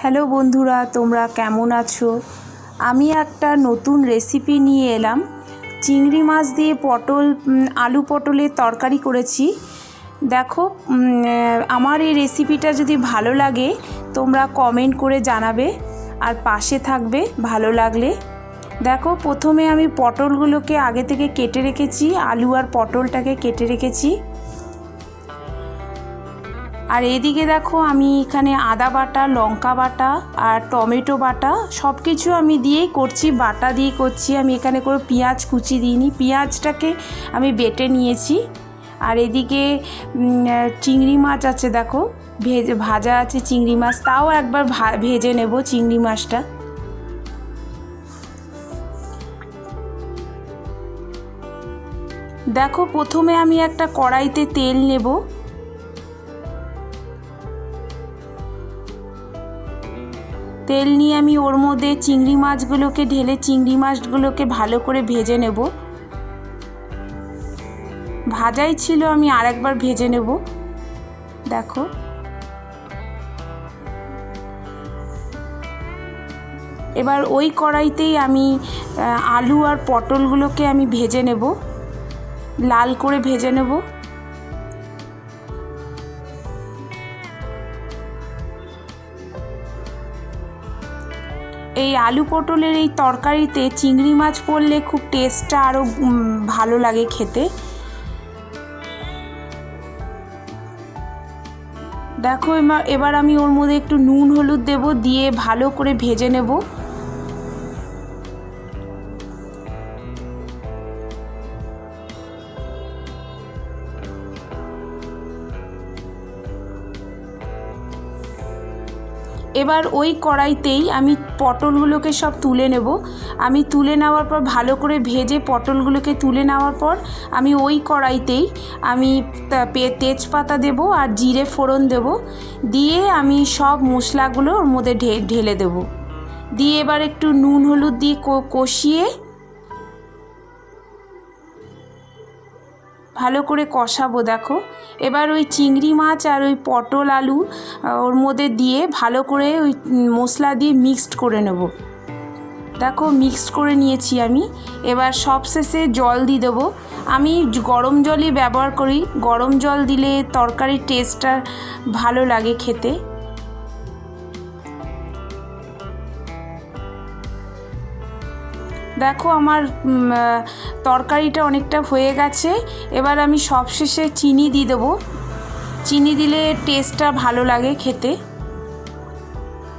Hello বন্ধুরা, তোমরা কেমন আছো? আমি একটা নতুন রেসিপি নিয়ে এলাম। চিংড়ি মাছ দিয়ে পটল আলু পটলের তরকারি করেছি। দেখো আমার এই রেসিপিটা যদি ভালো লাগে, তোমরা কমেন্ট করে জানাবে, আর পাশে থাকবে ভালো লাগলে। দেখো, প্রথমে আমি পটলগুলোকে আগে থেকে কেটে রেখেছি, আলু আর পটলটাকে কেটে রেখেছি। আর এদিকে দেখো আমি এখানে আদা বাটা, লঙ্কা বাটা আর টমেটো বাটা সব কিছু আমি দিয়েই করছি, বাটা দিয়ে করছি। আমি এখানে করে পেঁয়াজ কুচি দিইনি। পেঁয়াজটাকে আমি বেটে নিয়েছি। আর এদিকে চিংড়ি মাছ আছে দেখো, ভেজে, ভাজা আছে চিংড়ি মাছ, তাও একবার ভেজে নেব চিংড়ি মাছটা। দেখো প্রথমে আমি একটা কড়াইতে তেল নেব। তেল নিয়ে আমি ওর মধ্যে চিংড়ি মাছগুলোকে ঢেলে চিংড়ি মাছগুলোকে ভালো করে ভেজে নেব। ভাজাই ছিল আমি আরেকবার ভেজে নেব। দেখো। এবার ওই কড়াইতেই আমি, আলু আর পটলগুলোকে আমি ভেজে নেব। লাল করে ভেজে নেব। এই আলু পটলের এই তরকারিতে চিংড়ি মাছ পড়লে খুব টেস্টটা আরও ভালো লাগে খেতে। দেখো এবার আমি ওর মধ্যে একটু নুন, হলুদ দেব, দিয়ে ভালো করে ভেজে নেব। এবার ওই কড়াইতেই আমি পটলগুলোকে সব তুলে নেব। আমি তুলে নেওয়ার পর, ভালো করে ভেজে পটলগুলোকে তুলে নেওয়ার পর, আমি ওই কড়াইতেই আমি তেজপাতা দেব আর জিরে ফোড়ন দেব। দিয়ে আমি সব মশলাগুলো ওর মধ্যে ঢেলে দেব। দিয়ে এবার একটু নুন হলুদ দিয়ে কষিয়ে ভালো করে কষাবো, দেখো। এবার ওই চিংড়ি মাছ আর ওই পটল আলু ওর মধ্যে দিয়ে ভালো করে ওই মশলা দিয়ে মিক্সড করে নেব। দেখো মিক্সড করে নিয়েছি আমি। এবার সবশেষে জল দিয়ে দেবো। আমি গরম জলই ব্যবহার করি। গরম জল দিলে তরকারির টেস্টটা ভালো লাগে খেতে। দেখো আমার তরকারিটা অনেকটা হয়ে গেছে। এবার আমি সবশেষে চিনি দিয়ে দেবো। চিনি দিলে টেস্টটা ভালো লাগে খেতে।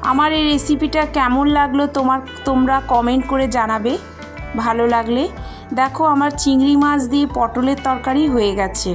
আমার এই রেসিপিটা কেমন লাগল তোমার, তোমরা কমেন্ট করে জানাবে। ভালো লাগলে। দেখো আমার চিংড়ি মাছ দিয়ে পটলের তরকারি হয়ে গেছে।